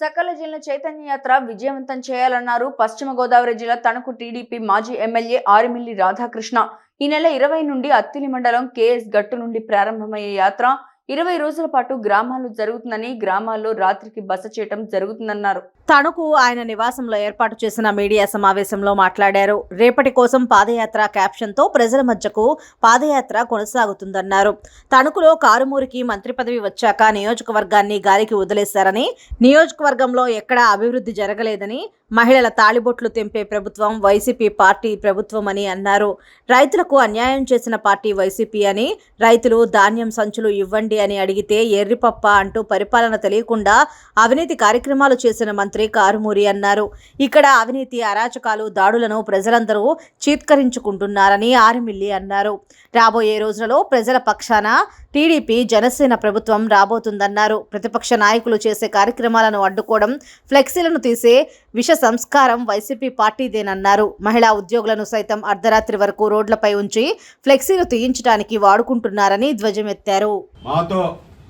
సకల జిల్లా చైతన్య యాత్ర విజయవంతం చేయాలన్నారు. పశ్చిమ గోదావరి జిల్లా తణుకు టీడీపీ మాజీ ఎమ్మెల్యే ఆరిమిల్లి రాధాకృష్ణ. ఈ నెల ఇరవై నుండి అత్తిలి మండలం కేఎస్ గట్టు నుండి ప్రారంభమయ్యే యాత్ర ఇరవై రోజుల పాటు గ్రామాల్లో జరుగుతుందని గ్రామాల్లో రాత్రికి బస చేయటం జరుగుతుందన్నారు. తణుకు ఆయన నివాసంలో ఏర్పాటు చేసిన మీడియా సమావేశంలో మాట్లాడారు. రేపటి కోసం పాదయాత్ర క్యాప్షన్తో ప్రజల మధ్యకు పాదయాత్ర కొనసాగుతుందన్నారు. తణుకులో కారుమూరికి మంత్రి పదవి వచ్చాక నియోజకవర్గాన్ని గాలికి వదిలేశారని నియోజకవర్గంలో ఎక్కడా అభివృద్ధి జరగలేదని మహిళల తాళిబొట్లు తెంపే ప్రభుత్వం వైసీపీ పార్టీ ప్రభుత్వం అని అన్నారు. రైతులకు అన్యాయం చేసిన పార్టీ వైసీపీ అని రైతులు ధాన్యం సంచులు ఇవ్వండి అని అడిగితే ఎర్రిపప్ప అంటూ పరిపాలన తెలియకుండా అవినీతి కార్యక్రమాలు చేసిన మంత్రి కారుమూరి అన్నారు. ఇక్కడ అవినీతి అరాచకాలు దాడులను ప్రజలందరూ చీత్కరించుకుంటున్నారని ఆరిమిల్లి అన్నారు. రాబోయే రోజులలో ప్రజల పక్షాన టీడీపీ జనసేన ప్రభుత్వం రాబోతుందన్నారు. ప్రతిపక్ష నాయకులు చేసే కార్యక్రమాలను అడ్డుకోవడం ఫ్లెక్సీలను తీసే విష సంస్కారం వైసీపీ పార్టీదేనన్నారు. మహిళా ఉద్యోగులను సైతం అర్ధరాత్రి వరకు రోడ్లపై ఉంచి ఫ్లెక్సీలు తీయించడానికి వాడుకుంటున్నారని ధ్వజమెత్తారు. మాతో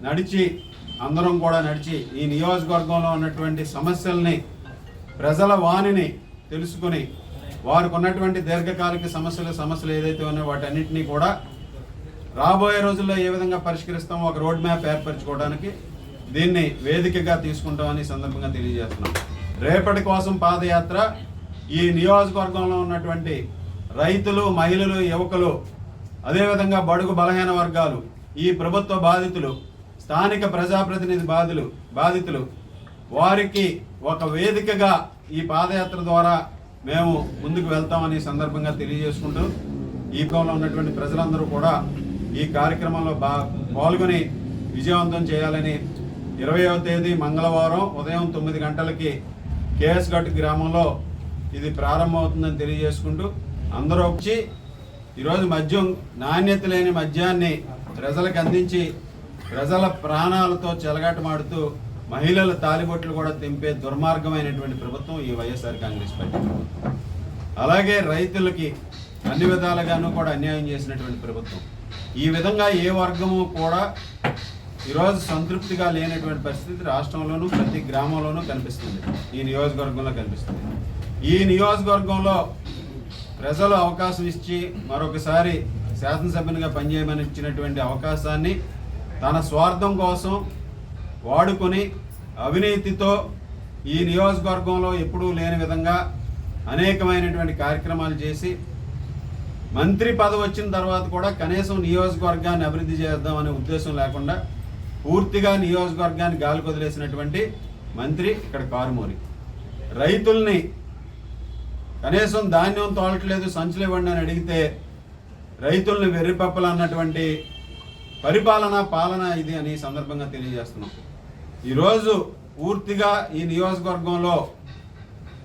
నడిచి అందరం కూడా నడిచి ఈ నియోజకవర్గంలో ఉన్నటువంటి సమస్యల్ని ప్రజల వాణిని తెలుసుకుని వారికి ఉన్నటువంటి దీర్ఘకాలిక సమస్యలు సమస్యలు ఏదైతే ఉన్నాయో వాటన్నిటినీ కూడా రాబోయే రోజుల్లో ఏ విధంగా పరిష్కరిస్తామో ఒక రోడ్ మ్యాప్ ఏర్పరచుకోవడానికి దీన్ని వేదికగా తీసుకుంటామని సందర్భంగా తెలియజేస్తున్నాం. రేపటి కోసం పాదయాత్ర ఈ నియోజకవర్గంలో ఉన్నటువంటి రైతులు మహిళలు యువకులు అదేవిధంగా బడుగు బలహీన వర్గాలు ఈ ప్రభుత్వ బాధితులు స్థానిక ప్రజాప్రతినిధి బాధులు బాధితులు వారికి ఒక వేదికగా ఈ పాదయాత్ర ద్వారా మేము ముందుకు వెళ్తామని సందర్భంగా తెలియజేసుకుంటూ ఈ కోణంలో ఉన్నటువంటి ప్రజలందరూ కూడా ఈ కార్యక్రమంలో బా పాల్గొని విజయవంతం చేయాలని ఇరవయో తేదీ మంగళవారం ఉదయం తొమ్మిది గంటలకి కేఎస్ ఘట్ గ్రామంలో ఇది ప్రారంభమవుతుందని తెలియజేసుకుంటూ అందరూ వచ్చి ఈరోజు మద్యం నాణ్యత లేని మద్యాన్ని ప్రజలకు అందించి ప్రజల ప్రాణాలతో చెలగాటమాడుతూ మహిళల తాలిబొట్లు కూడా తెంపే దుర్మార్గమైనటువంటి ప్రభుత్వం ఈ వైఎస్ఆర్ కాంగ్రెస్ పార్టీ. అలాగే రైతులకి అన్ని విధాలుగాను కూడా అన్యాయం చేసినటువంటి ప్రభుత్వం. ఈ విధంగా ఏ వర్గము కూడా ఈరోజు సంతృప్తిగా లేనటువంటి పరిస్థితి రాష్ట్రంలోనూ ప్రతి గ్రామంలోనూ కనిపిస్తుంది. ఈ నియోజకవర్గంలో కనిపిస్తుంది. ఈ నియోజకవర్గంలో ప్రజలు అవకాశం ఇచ్చి మరొకసారి శాసనసభ్యునిగా పనిచేయమని ఇచ్చినటువంటి అవకాశాన్ని తన స్వార్థం కోసం వాడుకొని అవినీతితో ఈ నియోజకవర్గంలో ఎప్పుడూ లేని విధంగా అనేకమైనటువంటి కార్యక్రమాలు చేసి మంత్రి పదవి వచ్చిన తర్వాత కూడా కనీసం నియోజకవర్గాన్ని అభివృద్ధి చేద్దామనే ఉద్దేశం లేకుండా పూర్తిగా నియోజకవర్గాన్ని గాలి వదిలేసినటువంటి మంత్రి ఇక్కడ కారుమూరి. రైతుల్ని కనీసం ధాన్యం తోలట్లేదు సంచులు ఇవ్వండి అని అడిగితే రైతుల్ని వెర్రిపప్పలు అన్నటువంటి పరిపాలన పాలన ఇది అని సందర్భంగా తెలియజేస్తున్నాం. ఈరోజు పూర్తిగా ఈ నియోజకవర్గంలో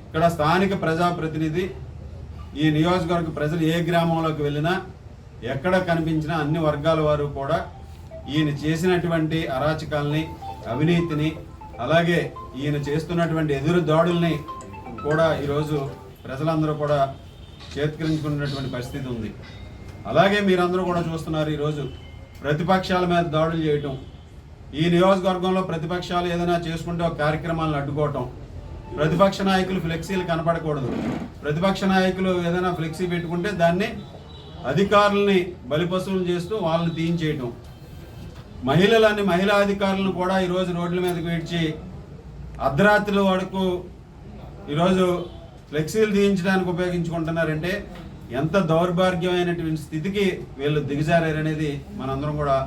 ఇక్కడ స్థానిక ప్రజాప్రతినిధి ఈ నియోజకవర్గ ప్రజలు ఏ గ్రామంలోకి వెళ్ళినా ఎక్కడ కనిపించినా అన్ని వర్గాల వారు కూడా ఈయన చేసినటువంటి అరాచకాల్ని అవినీతిని అలాగే ఈయన చేస్తున్నటువంటి ఎదురు దాడుల్ని కూడా ఈరోజు ప్రజలందరూ కూడా చేతికరించుకున్నటువంటి పరిస్థితి ఉంది. అలాగే మీరందరూ కూడా చూస్తున్నారు ఈరోజు ప్రతిపక్షాల మీద దాడులు చేయటం. ఈ నియోజకవర్గంలో ప్రతిపక్షాలు ఏదైనా చేసుకుంటే ఒక కార్యక్రమాలను అడ్డుకోవటం. ప్రతిపక్ష నాయకులు ఫ్లెక్సీలు కనపడకూడదు. ప్రతిపక్ష నాయకులు ఏదైనా ఫ్లెక్సీ పెట్టుకుంటే దాన్ని అధికారుల్ని బలిపశువులు చేస్తూ వాళ్ళని తీయించేయటం. మహిళలని మహిళా అధికారులను కూడా ఈరోజు రోడ్ల మీదకి విడిచి అర్ధరాత్రుల వరకు ఈరోజు ఫ్లెక్సీలు తీయించడానికి ఉపయోగించుకుంటున్నారంటే ఎంత దౌర్భాగ్యమైనటువంటి స్థితికి వీళ్ళు దిగజారనేది మనందరం కూడా